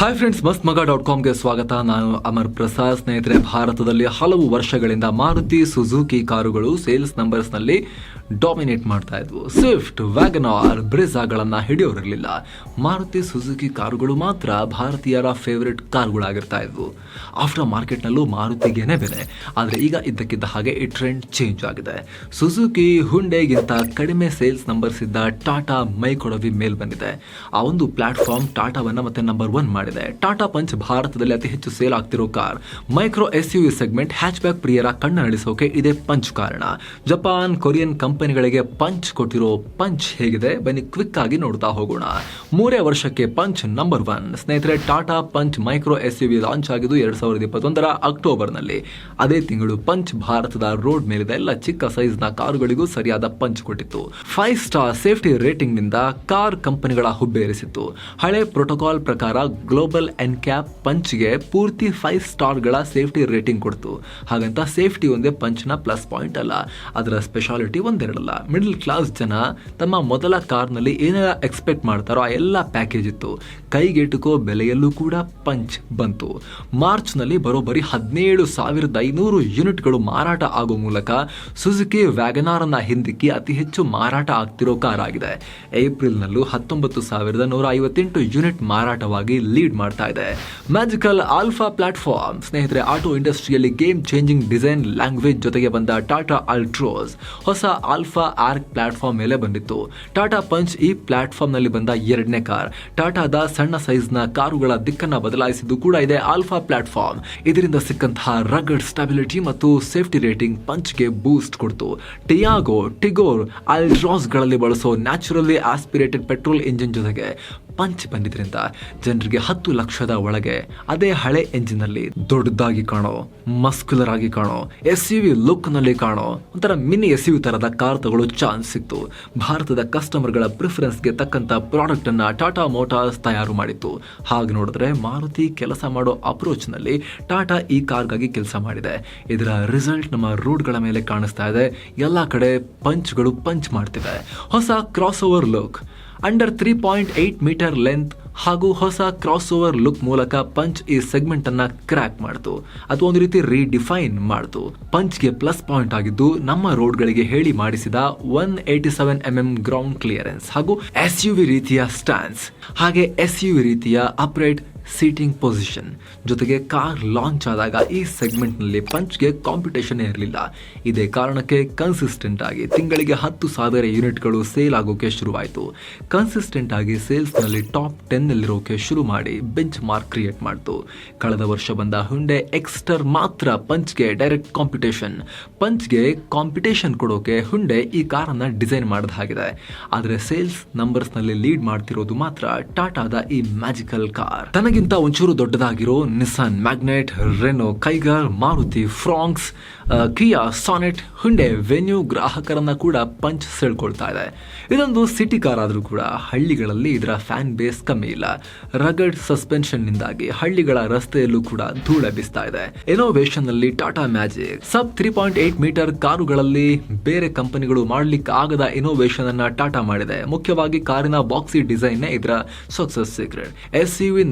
Hi friends ಮಸ್ತ್ ಮಗ dot ಕಾಮ್ಗೆ ಸ್ವಾಗತ. ನಾನು ಅಮರ್ ಪ್ರಸಾದ್. ಸ್ನೇಹಿತರೆ, ಭಾರತದಲ್ಲಿ ಹಲವು ವರ್ಷಗಳಿಂದ ಮಾರುತಿ ಸುಜುಕಿ ಕಾರುಗಳು ಸೇಲ್ಸ್ ನಂಬರ್ಸ್ನಲ್ಲಿ ಡಾಮಿನೇಟ್ ಮಾಡ್ತಾ ಇದ್ವು. ಸ್ವಿಫ್ಟ್ ವ್ಯಾಗನಾರ್ ಬ್ರಿಜಾಗಳನ್ನು ಹಿಡಿಯೋರಿರಲಿಲ್ಲ. ಮಾರುತಿ ಸುಜುಕಿ ಕಾರುಗಳು ಮಾತ್ರ ಭಾರತೀಯರ ಫೇವ್ರೆಟ್ ಕಾರುಗಳಾಗಿರ್ತಾ ಇದ್ವು. ಆಫ್ಟರ್ ಮಾರ್ಕೆಟ್ನಲ್ಲೂ ಮಾರುತಿಗೇನೆ ಬೆಲೆ. ಆದರೆ ಈಗ ಇದ್ದಕ್ಕಿದ್ದ ಹಾಗೆ ಈ ಟ್ರೆಂಡ್ ಚೇಂಜ್ ಆಗಿದೆ. ಸುಜುಕಿ ಹುಂಡೆಗಿಂತ ಕಡಿಮೆ ಸೇಲ್ಸ್ ನಂಬರ್ಸ್ ಇದ್ದ ಟಾಟಾ ಮೈ ಕೊಡವಿ ಮೇಲ್ ಬಂದಿದೆ. ಆ ಒಂದು ಪ್ಲಾಟ್ಫಾರ್ಮ್ ಟಾಟಾವನ್ನ ಮತ್ತೆ ನಂಬರ್ ಒನ್ ಮಾಡಿದೆ. ಟಾಟಾ ಪಂಚ್ ಭಾರತದಲ್ಲಿ ಅತಿ ಹೆಚ್ಚು ಸೇಲ್ ಆಗ್ತಿರೋ car. Micro S U segment hatchback ಪ್ರಿಯರ ನಡೆಸೋಕೆ ಇದೇ ಪಂಚ್ ಕಾರಣ. ಜಪಾನ್ ಕೊರಿಯನ್ ಕಂಪನಿಗಳಿಗೆ ಪಂಚ್ ಕೊಟ್ಟಿರೋ ಪಂಚ್ ಹೇಗಿದೆ? ಬನ್ನಿ ಕ್ವಿಕ್ ಆಗಿ ನೋಡ್ತಾ ಹೋಗೋಣ. ಮೂರೇ ವರ್ಷಕ್ಕೆ ಪಂಚ್ ನಂಬರ್ ಒನ್ ಸ್ನೇಹಿತರೆ, Tata punch micro S U V launch ಆಗಿದ್ದು ಎರಡ್ ಸಾವಿರದ ಇಪ್ಪತ್ತೊಂದರ ಅಕ್ಟೋಬರ್ನಲ್ಲಿ. ಅದೇ ತಿಂಗಳು ಪಂಚ್ ಭಾರತದ ರೋಡ್ ಮೇಲಿದ ಎಲ್ಲ ಚಿಕ್ಕ ಸೈಜ್ನ ಕಾರುಗಳಿಗೂ ಸರಿಯಾದ ಪಂಚ್ ಕೊಟ್ಟಿತ್ತು. ಫೈವ್ ಸ್ಟಾರ್ ಸೇಫ್ಟಿ ರೇಟಿಂಗ್ನಿಂದ ಕಾರ್ ಕಂಪನಿಗಳ ಹುಬ್ಬೇರಿಸಿತ್ತು ಹಳೆ ಪ್ರೋಟೋಕಾಲ್ ಪ್ರಕಾರ ಗ್ಲೋಬಲ್ ಎನ್ ಕ್ಯಾಪ್ ಪಂಚ್ಗೆ ಪೂರ್ತಿ ಫೈವ್ ಸ್ಟಾರ್ಗಳ ಸೇಫ್ಟಿ ರೇಟಿಂಗ್ ಕೊಡ್ತು. ಹಾಗಂತ ಸೇಫ್ಟಿ ಒಂದೇ ಪಂಚ್ನ ಪ್ಲಸ್ ಪಾಯಿಂಟ್ ಅಲ್ಲ. ಅದರ ಸ್ಪೆಷಾಲಿಟಿ ಒಂದೆರಡಲ್ಲ ಮಿಡಲ್ ಕ್ಲಾಸ್ ಜನ ತಮ್ಮ ಮೊದಲ ಕಾರ್ನಲ್ಲಿ ಏನೆಲ್ಲ ಎಕ್ಸ್ಪೆಕ್ಟ್ ಮಾಡ್ತಾರೋ ಆ ಎಲ್ಲ ಪ್ಯಾಕೇಜ್ ಇತ್ತು. ಕೈಗೆಟುಕೋ ಬೆಲೆಯಲ್ಲೂ ಕೂಡ ಪಂಚ್ ಬಂತು. ಮಾರ್ಚ್ನಲ್ಲಿ ಬರೋಬ್ಬರಿ ಹದಿನೇಳು ಸಾವಿರದ ಐನೂರು ಯೂನಿಟ್ಗಳು ಮಾರಾಟ ಆಗೋ ಮೂಲಕ ಸುಜುಕಿ ವ್ಯಾಗನಾರನ್ನ ಹಿಂದಿಕ್ಕಿ ಅತಿ ಹೆಚ್ಚು ಮಾರಾಟ ಆಗ್ತಿರೋ ಕಾರ್ ಆಗಿದೆ. ಏಪ್ರಿಲ್ನಲ್ಲೂ ಹತ್ತೊಂಬತ್ತು ಸಾವಿರದ ನೂರ ಐವತ್ತೆಂಟು ಯೂನಿಟ್ ಮಾರಾಟವಾಗಿ ಲೀಡ್ ಮಾಡ್ತಾ ಇದೆ. ಮ್ಯಾಜಿಕಲ್ ಆಲ್ಫಾ ಪ್ಲಾಟ್ಫಾರ್ಮ್ ಸ್ನೇಹಿತರೆ ಆಟೋ ಇಂಡಸ್ಟ್ರಿಯಲ್ಲಿ ಗೇಮ್ ಚೇಂಜಿಂಗ್ ಡಿಸೈನ್ ಲ್ಯಾಂಗ್ವೇಜ್ ಜೊತೆಗೆ ಬಂದ ಟಾಟಾ ಅಲ್ಟ್ರೋಸ್ ಹೊಸ ಆಲ್ಫಾ ಆರ್ಕ್ ಪ್ಲಾಟ್ಫಾರ್ಮ್ ಮೇಲೆ ಬಂದಿತ್ತು. ಟಾಟಾ ಪಂಚ್ ಈ ಪ್ಲಾಟ್ಫಾರ್ಮ್ನಲ್ಲಿ ಬಂದ ಎರಡನೇ ಕಾರ್. ಟಾಟಾದ ಸಣ್ಣ ಸೈಜ್ನ ಕಾರುಗಳ ದಿಕ್ಕನ್ನ ಬದಲಾಯಿಸಿದ್ದು ಕೂಡ ಇದೆ ಆಲ್ಫಾ ಪ್ಲಾಟ್ಫಾರ್ಮ್ ಇದರಿಂದ ಸಿಕ್ಕಂತಹ ರಗಡ್ ಸ್ಟಾಬಿಲಿಟಿ ಮತ್ತು ಸೇಫ್ಟಿ ರೇಟಿಂಗ್ ಪಂಚ್ಗೆ ಬೂಸ್ಟ್ ಕೊಡ್ತು. ಟಿಯಾಗೋ ಟಿಗೋರ್ ಅಲ್ಟ್ರಾಸ್ಗಳಲ್ಲಿ ಬಳಸೋ ನ್ಯಾಚುರಲಿ ಆಸ್ಪಿರೇಟೆಡ್ ಪೆಟ್ರೋಲ್ ಇಂಜಿನ್ ಜೊತೆಗೆ ಪಂಚ್ ಬಂದಿದ್ರಿಂದ ಜನರಿಗೆ ಹತ್ತು ಲಕ್ಷದ ಒಳಗೆ ಅದೇ ಹಳೆ ಎಂಜಿನ್ನಲ್ಲಿ ದೊಡ್ಡದಾಗಿ ಕಾಣೋ, ಮಸ್ಕ್ಯುಲರ್ ಆಗಿ ಕಾಣೋ ಎಸ್ ಯು ವಿ ಲುಕ್ನಲ್ಲಿ ಕಾಣೋ ಒಂಥರ ಮಿನಿ ಎಸ್ ಯು ತರದ ಕಾರ್ ತಗೊಳ್ಳೋ ಚಾನ್ಸ್ ಸಿಕ್ತು. ಭಾರತದ ಕಸ್ಟಮರ್ಗಳ ಪ್ರಿಫರೆನ್ಸ್ಗೆ ತಕ್ಕಂತ ಪ್ರಾಡಕ್ಟ್ ಅನ್ನ ಟಾಟಾ ಮೋಟಾರ್ಸ್ ತಯಾರು ಮಾಡಿತ್ತು. ಹಾಗೆ ನೋಡಿದ್ರೆ ಮಾರುತಿ ಕೆಲಸ ಮಾಡೋ ಅಪ್ರೋಚ್ನಲ್ಲಿ ಟಾಟಾ ಈ ಕಾರ್ಗಾಗಿ ಕೆಲಸ ಮಾಡಿದೆ. ಇದರ ರಿಸಲ್ಟ್ ನಮ್ಮ ರೋಡ್ಗಳ ಮೇಲೆ ಕಾಣಿಸ್ತಾ ಇದೆ. ಎಲ್ಲಾ ಕಡೆ ಪಂಚ್ಗಳು ಪಂಚ್ ಮಾಡ್ತಿದೆ. ಹೊಸ cross over look. Under three point eight metre length ಹಾಗೂ ಹೊಸ ಕ್ರಾಸ್ ಓವರ್ ಲುಕ್ ಮೂಲಕ ಪಂಚ್ ಈ ಸೆಗ್ಮೆಂಟ್ ಅನ್ನ ಕ್ರ್ಯಾಕ್ ಮಾಡ್ತು. ಅದು ಒಂದು ರೀತಿ ರೀಡಿಫೈನ್ ಮಾಡ್ತು. ಪಂಚ್ಗೆ ಪ್ಲಸ್ ಪಾಯಿಂಟ್ ಆಗಿದ್ದು ನಮ್ಮ ರೋಡ್ಗಳಿಗೆ ಹೇಳಿ ಮಾಡಿಸಿದ one eighty seven M M ground clearance ಹಾಗೂ ಎಸ್ ಯು ವಿ ರೀತಿಯ ಸ್ಟ್ಯಾನ್ಸ್ ಹಾಗೆ ಎಸ್ ಯು ವಿ ರೀತಿಯ ಅಪ್ರೈಟ್ ಸೀಟಿಂಗ್ ಪೊಸಿಷನ್ ಜೊತೆಗೆ ಕಾರ್ ಲಾಂಚ್ ಆದಾಗ ಈ ಸೆಗ್ಮೆಂಟ್ನಲ್ಲಿ ಪಂಚ್ಗೆ ಕಾಂಪಿಟೇಷನ್ ಇರಲಿಲ್ಲ. ಇದೇ ಕಾರಣಕ್ಕೆ ಕನ್ಸಿಸ್ಟೆಂಟ್ ಆಗಿ ತಿಂಗಳಿಗೆ ಹತ್ತು ಸಾವಿರ ಯೂನಿಟ್ಗಳು ಸೇಲ್ ಆಗೋಕೆ ಶುರುವಾಯಿತು. ಕನ್ಸಿಸ್ಟೆಂಟ್ ಆಗಿ ಸೇಲ್ಸ್ನಲ್ಲಿ ಟಾಪ್ ಟೆನ್ನಲ್ಲಿರೋಕೆ ಶುರು ಮಾಡಿ ಬೆಂಚ್ ಮಾರ್ಕ್ ಕ್ರಿಯೇಟ್ ಮಾಡ್ತು. ಕಳೆದ ವರ್ಷ ಬಂದ ಹುಂಡೆ ಎಕ್ಸ್ಟರ್ ಮಾತ್ರ ಪಂಚ್ಗೆ ಡೈರೆಕ್ಟ್ ಕಾಂಪಿಟೇಷನ್ ಪಂಚ್ಗೆ ಕಾಂಪಿಟೇಷನ್ ಕೊಡೋಕೆ ಹುಂಡೆ ಈ ಕಾರನ್ನ ಡಿಸೈನ್ ಮಾಡಿದ ಹಾಗಿದೆ. ಆದರೆ ಸೇಲ್ಸ್ ನಂಬರ್ಸ್ನಲ್ಲಿ ಲೀಡ್ ಮಾಡ್ತಿರೋದು ಮಾತ್ರ ಟಾಟಾದ ಈ ಮ್ಯಾಜಿಕಲ್ ಕಾರ್ ತನಗಿಂತ ಒಂಚೂರು ದೊಡ್ಡದಾಗಿರೋ Nissan Magnite Renault Kiger Maruti Fronx Kia Sonet Hyundai Venue ಗ್ರಾಹಕರನ್ನ ಕೂಡ ಪಂಚ್ ಸೆಳ್ಕೊಳ್ತಾ ಇದೆ. ಇದೊಂದು ಸಿಟಿ ಕಾರ್ ಆದರೂ ಕೂಡ ಹಳ್ಳಿಗಳಲ್ಲಿ ಇದರ ಫ್ಯಾನ್ ಬೇಸ್ ಕಮ್ಮಿ ಇಲ್ಲ. ರಗಡ್ ಸಸ್ಪೆನ್ಷನ್ ನಿಂದಾಗಿ ಹಳ್ಳಿಗಳ ರಸ್ತೆಯಲ್ಲೂ ಕೂಡ ಧೂಳ ಬಿಸ್ತಾ ಇದೆ. ಇನೋವೇಷನ್ನಲ್ಲಿ Tata Magic sub three point eight metre ಕಾರುಗಳಲ್ಲಿ ಬೇರೆ ಕಂಪನಿಗಳು ಮಾಡ್ಲಿಕ್ಕೆ ಆಗದ ಇನೋವೇಷನ್ ಅನ್ನ ಟಾಟಾ ಮಾಡಿದೆ. ಮುಖ್ಯವಾಗಿ ಕಾರಿನ ಬಾಕ್ಸಿ ಡಿಸೈನ್ ಇದರ success secret S U V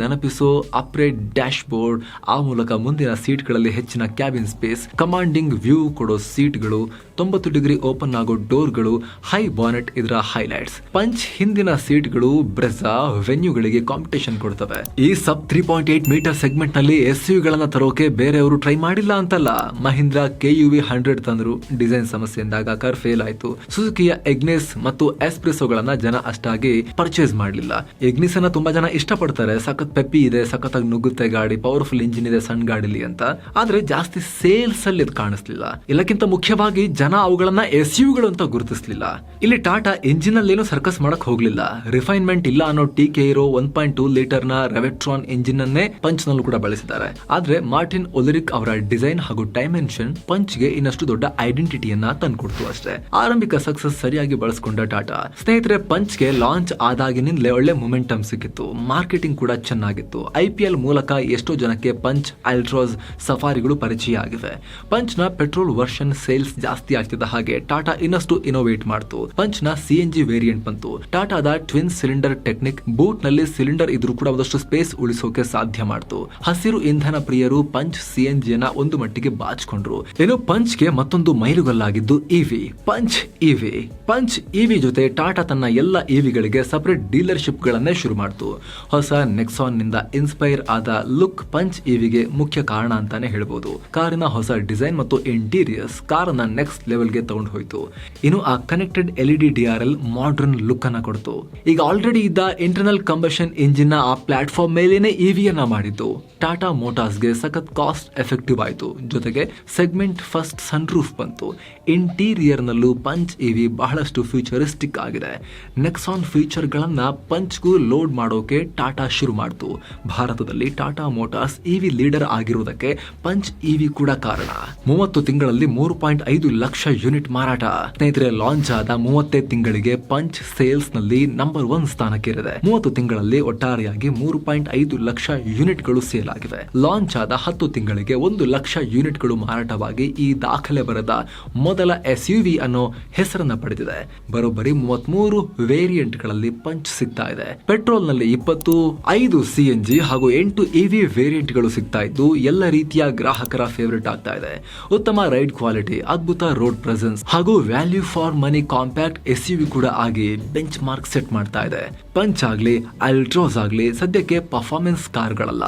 upright dashboard ಆ ಮೂಲಕ ಮುಂದಿನ ಸೀಟ್ಗಳಲ್ಲಿ ಹೆಚ್ಚಿನ ಕ್ಯಾಬಿನ್ ಸ್ಪೇಸ್, ಕಮಾಂಡಿಂಗ್ ವ್ಯೂ ಕೊಡೋ ಸೀಟ್ಗಳು, ತೊಂಬತ್ತು ಡಿಗ್ರಿ ಓಪನ್ ಆಗೋ ಡೋರ್ಗಳು, ಹೈ ಬಾನೆಟ್ ಇದರ ಹೈಲೈಟ್ಸ್. ಪಂಚ್ ಹಿಂದಿನ ಸೀಟ್ಗಳು ಬ್ರೆಜಾ ವೆನ್ಯೂಗಳಿಗೆ ಕಾಂಪಿಟೇಷನ್ ಕೊಡ್ತವೆ. ಈ sub three point eight metre ಸೆಗ್ಮೆಂಟ್ನಲ್ಲಿ S U ಗಳನ್ನ ತರೋಕೆ ಬೇರೆಯವರು ಟ್ರೈ ಮಾಡಿಲ್ಲ ಅಂತಲ್ಲ? Mahindra K U V hundred ತಂದ್ರು. ಡಿಸೈನ್ ಸಮಸ್ಯೆಯಿಂದಾಗ ಕರ್ ಫೇಲ್ ಆಯ್ತು. ಸುಜುಕಿಯ ಎಗ್ನೆಸ್ ಮತ್ತು ಎಸ್ಪ್ರೆಸೋಗಳನ್ನ ಜನ ಅಷ್ಟಾಗಿ ಪರ್ಚೇಸ್ ಮಾಡಲಿಲ್ಲ. ಎಗ್ನಿಸ್ ಅನ್ನ ತುಂಬಾ ಜನ ಇಷ್ಟಪಡ್ತಾರೆ. ಸಖತ್ ಪೆಪ್ಪಿ ಇದೆ, ಸಖತ್ತಾಗಿ ನುಗ್ಗುತ್ತೆ ಗಾಡಿ ಪವರ್ಫುಲ್ ಇಂಜಿನ್ ಇದೆ ಸಣ್ಣ ಗಾಡಿಲಿ ಅಂತ. ಆದ್ರೆ ಜಾಸ್ತಿ ಸೇಲ್ಸ್ ಅಲ್ಲಿ ಇದು ಕಾಣಿಸ್ಲಿಲ್ಲ. ಎಲ್ಲಕ್ಕಿಂತ ಮುಖ್ಯವಾಗಿ ಜನ ಅವುಗಳನ್ನ ಎಸ್ ಯುಗಳು ಅಂತ ಗುರುತಿಸ್ಲಿಲ್ಲ. ಇಲ್ಲಿ ಟಾಟಾ ಇಂಜಿನ್ ಅಲ್ಲಿ ಏನು ಸರ್ಕಸ್ ಮಾಡಕ್ ಹೋಗ್ಲಿಲ್ಲ. ರಿಫೈನ್ಮೆಂಟ್ ಇಲ್ಲ ಅನ್ನೋ ಟಿ ಕೆ ಇರೋ ಒನ್ ಪಾಯಿಂಟ್ ಟೂ ಲೀಟರ್ನ ರೆವೆಟ್ರಾನ್ ಇಂಜಿನ್ ಅನ್ನೇ ಪಂಚ್ ನಲ್ಲೂ ಕೂಡ ಬಳಸಿದ್ದಾರೆ. ಆದ್ರೆ ಮಾರ್ಟಿನ್ ಒಲಿರಿಕ್ ಅವರ ಡಿಸೈನ್ ಹಾಗೂ ಡೈಮೆನ್ಷನ್ ಪಂಚ್ಗೆ ಇನ್ನಷ್ಟು ದೊಡ್ಡ ಐಡೆಂಟಿಟಿಯನ್ನ ತಂದ್ಕೊಡ್ತು ಅಷ್ಟೇ. ಆರಂಭಿಕ ಸಕ್ಸಸ್ ಸರಿಯಾಗಿ ಬಳಸ್ಕೊಂಡ ಟಾಟಾ ಸ್ನೇಹಿತರೆ ಪಂಚ್ಗೆ ಲಾಂಚ್ ಆದಾಗಿನಿಂದಲೇ ಒಳ್ಳೆ ಮೊಮೆಂಟಮ್ ಸಿಕ್ಕಿತ್ತು. ಮಾರ್ಕೆಟಿಂಗ್ ಕೂಡ ಚೆನ್ನಾಗಿತ್ತು. ಇತ್ತು. ಐ ಪಿ ಎಲ್ ಮೂಲಕ ಎಷ್ಟೋ ಜನಕ್ಕೆ ಪಂಚ್, ಅಲ್ಟ್ರಾಸ್ ಸಫಾರಿಗಳು ಪರಿಚಯ ಆಗಿವೆ ಪಂಚ್ನ ಪೆಟ್ರೋಲ್ ವರ್ಷನ್ ಸೇಲ್ಸ್ ಜಾಸ್ತಿ ಆಗ್ತಿದ್ದ ಹಾಗೆ ಟಾಟಾ ಇನ್ನಷ್ಟು ಇನೋವೇಟ್ ಮಾಡ್ತು. ಪಂಚ್ನ ಸಿ ಎನ್ ಜಿ ವೇರಿಯಂಟ್ ಬಂತು. ಟಾಟಾದ ಟ್ವಿನ್ ಸಿಲಿಂಡರ್ ಟೆಕ್ನಿಕ್ ಬೂಟ್ನಲ್ಲಿ ಸಿಲಿಂಡರ್ ಇದ್ರೂ ಕೂಡ ಒಂದಷ್ಟು ಸ್ಪೇಸ್ ಉಳಿಸೋಕೆ ಸಾಧ್ಯ ಮಾಡ್ತು. ಹಸಿರು ಇಂಧನ ಪ್ರಿಯರು ಪಂಚ್ ಸಿ ಎನ್ ಜಿಯನ್ನ ಒಂದು ಮಟ್ಟಿಗೆ ಬಾಚಿಕೊಂಡ್ರು. ಇನ್ನು ಪಂಚ್ಗೆ ಮತ್ತೊಂದು ಮೈಲುಗಲ್ಲಾಗಿದ್ದು EV Punch EV Punch EV ಜೊತೆ ಟಾಟಾ ತನ್ನ ಎಲ್ಲ ಇವಿಗಳಿಗೆ ಸಪರೇಟ್ ಡೀಲರ್ಶಿಪ್ ಗಳನ್ನೇ ಶುರು ಮಾಡ್ತು. ಹೊಸ ನೆಕ್ಸಾನ್ನಿಂದ ಇನ್ಸ್ಪೈರ್ ಆದ ಲುಕ್ ಪಂಚ್ ಇವಿಗೆ ಮುಖ್ಯ ಕಾರಣ ಅಂತಾನೆ ಹೇಳ್ಬೋದು. ಕಾರಿನ ಹೊಸ ಡಿಸೈನ್ ಮತ್ತು ಇಂಟೀರಿಯರ್ಸ್ ಕಾರನ್ನ ನೆಕ್ಸ್ಟ್ ಲೆವೆಲ್ಗೆ ತಗೊಂಡು ಹೋಯ್ತು. ಇನ್ನು ಆ connected L E D R L modern look ಅನ್ನ ಕೊಡ್ತು. ಈಗ ಆಲ್ರೆಡಿ ಇದ್ದ ಇಂಟರ್ನಲ್ ಕಂಬಷನ್ ಇಂಜಿನ್ನ ಆ ಪ್ಲಾಟ್ಫಾರ್ಮ್ ಮೇಲೇನೆ ಇವಿಯನ್ನ ಮಾಡಿದ್ದು. ಟಾಟಾ ಮೋಟಾರ್ಸ್ಗೆ ಸಖತ್ ಕಾಸ್ಟ್ ಎಫೆಕ್ಟಿವ್ ಆಯಿತು. ಜೊತೆಗೆ ಸೆಗ್ಮೆಂಟ್ ಫಸ್ಟ್ ಸನ್ರೂಫ್ ಬಂತು. ಇಂಟೀರಿಯರ್ ನಲ್ಲೂ ಪಂಚ್ ಇವಿ ಬಹಳಷ್ಟು ಫ್ಯೂಚರಿಸ್ಟಿಕ್ ಆಗಿದೆ. ನೆಕ್ಸಾನ್ ಫೀಚರ್ಗಳನ್ನು ಪಂಚ್ಗೂ ಲೋಡ್ ಮಾಡೋಕೆ ಟಾಟಾ ಶುರು ಮಾಡ್ತು. ಭಾರತದಲ್ಲಿ ಟಾಟಾ ಮೋಟಾರ್ಸ್ ಇವಿ ಲೀಡರ್ ಆಗಿರುವುದಕ್ಕೆ ಪಂಚ್ ಇವಿ ಕೂಡ ಕಾರಣ. ಮೂವತ್ತು ತಿಂಗಳಲ್ಲಿ ಮೂರು ಪಾಯಿಂಟ್ ಐದು ಲಕ್ಷ ಯೂನಿಟ್ ಮಾರಾಟ. ಸ್ನೇಹಿತರೆ, ಲಾಂಚ್ ಆದ ಮೂವತ್ತೇ ತಿಂಗಳಿಗೆ ಪಂಚ್ ಸೇಲ್ಸ್ನಲ್ಲಿ ನಂಬರ್ ಒನ್ ಸ್ಥಾನಕ್ಕೇರಿದೆ. ಮೂವತ್ತು ತಿಂಗಳಲ್ಲಿ ಒಟ್ಟಾರೆಯಾಗಿ ಮೂರು ಪಾಯಿಂಟ್ ಐದು ಲಕ್ಷ ಯೂನಿಟ್ಗಳು ಸೇಲ್ ಆಗಿವೆ ಲಾಂಚ್ ಆದ ಹತ್ತು ತಿಂಗಳಿಗೆ ಒಂದು ಲಕ್ಷ ಯೂನಿಟ್ಗಳು ಮಾರಾಟವಾಗಿ ಈ ದಾಖಲೆ ಬರೆದ ಮೊದಲ ಎಸ್ ಯು ವಿ ಅನ್ನೋ ಹೆಸರನ್ನ ಪಡೆದಿದೆ. ಬರೋಬ್ಬರಿ ಮೂವತ್ಮೂರು ವೇರಿಯಂಟ್ಗಳಲ್ಲಿ ಪಂಚ್ ಸಿಗ್ತಾ ಇದೆ. ಪೆಟ್ರೋಲ್ನಲ್ಲಿ ಇಪ್ಪತ್ತು, ಐದು ಸಿ ಜಿ ಹಾಗೂ ಎಂಟು ಎ ವಿ ವೇರಿಯಂಟ್ಗಳು ಸಿಗ್ತಾ ಇದ್ದು, ಎಲ್ಲ ರೀತಿಯ ಗ್ರಾಹಕರ ಫೇವರೇಟ್ ಆಗ್ತಾ ಇದೆ. ಉತ್ತಮ ರೈಡ್ ಕ್ವಾಲಿಟಿ, ಅದ್ಭುತ ರೋಡ್ ಪ್ರೆಸೆನ್ಸ್ ಹಾಗೂ value for money compact S U ಕೂಡ ಆಗಿ ಬೆಂಚ್ ಮಾರ್ಕ್ ಸೆಟ್ ಮಾಡ್ತಾ ಇದೆ. ಪಂಚ್ ಆಗಲಿ, ಅಲ್ಟ್ರೋಸ್ ಆಗಲಿ, ಸದ್ಯಕ್ಕೆ ಪರ್ಫಾರ್ಮೆನ್ಸ್ ಕಾರ್ಗಳಲ್ಲ.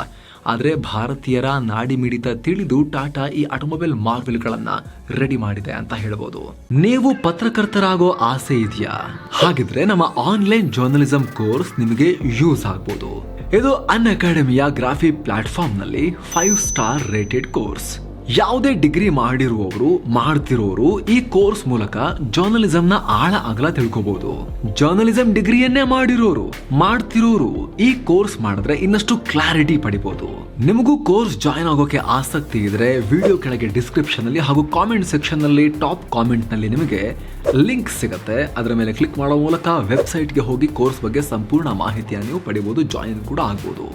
ಆದರೆ ಭಾರತೀಯರ ನಾಡಿ ಮಿಡಿತ ತಿಳಿದು ಟಾಟಾ ಈ ಆಟೋಮೊಬೈಲ್ ಮಾರ್ವೆಲ್ಗಳನ್ನ ರೆಡಿ ಮಾಡಿದೆ ಅಂತ ಹೇಳ್ಬೋದು. ನೀವು ಪತ್ರಕರ್ತರಾಗೋ ಆಸೆ ಇದೆಯಾ? ಹಾಗಿದ್ರೆ ನಮ್ಮ ಆನ್ಲೈನ್ ಜರ್ನಲಿಸಂ ಕೋರ್ಸ್ ನಿಮಗೆ ಯೂಸ್ ಆಗ್ಬೋದು. ಇದು ಅನ್ ಅಕಾಡೆಮಿಯ ಗ್ರಾಫಿ ಪ್ಲಾಟ್ಫಾರ್ಮ್ನಲ್ಲಿ ಫೈವ್ ಸ್ಟಾರ್ ರೇಟೆಡ್ ಕೋರ್ಸ್ ಯಾವುದೇ ಡಿಗ್ರಿ ಮಾಡಿರುವವರು, ಮಾಡ್ತಿರೋರು ಈ ಕೋರ್ಸ್ ಮೂಲಕ ಜರ್ನಲಿಸಂ ನ ಆಳ ಅಗಲ ತಿಳ್ಕೋಬಹುದು ಜರ್ನಲಿಸಂ ಡಿಗ್ರಿಯನ್ನೇ ಮಾಡಿರೋರು, ಮಾಡ್ತಿರೋರು ಈ ಕೋರ್ಸ್ ಮಾಡಿದ್ರೆ ಇನ್ನಷ್ಟು ಕ್ಲಾರಿಟಿ ಪಡಿಬಹುದು ನಿಮಗೂ ಕೋರ್ಸ್ ಜಾಯ್ನ್ ಆಗೋಕೆ ಆಸಕ್ತಿ ಇದ್ರೆ ವಿಡಿಯೋ ಕೆಳಗೆ ಡಿಸ್ಕ್ರಿಪ್ಷನ್ ಅಲ್ಲಿ ಹಾಗೂ ಕಾಮೆಂಟ್ ಸೆಕ್ಷನ್ನಲ್ಲಿ ಟಾಪ್ ಕಾಮೆಂಟ್ನಲ್ಲಿ ನಿಮಗೆ ಲಿಂಕ್ ಸಿಗುತ್ತೆ. ಅದರ ಮೇಲೆ ಕ್ಲಿಕ್ ಮಾಡೋ ಮೂಲಕ ವೆಬ್ಸೈಟ್ಗೆ ಹೋಗಿ ಕೋರ್ಸ್ ಬಗ್ಗೆ ಸಂಪೂರ್ಣ ಮಾಹಿತಿಯನ್ನು ನೀವು ಪಡಿಬೋದು ಜಾಯಿನ್ ಕೂಡ ಆಗ್ಬೋದು.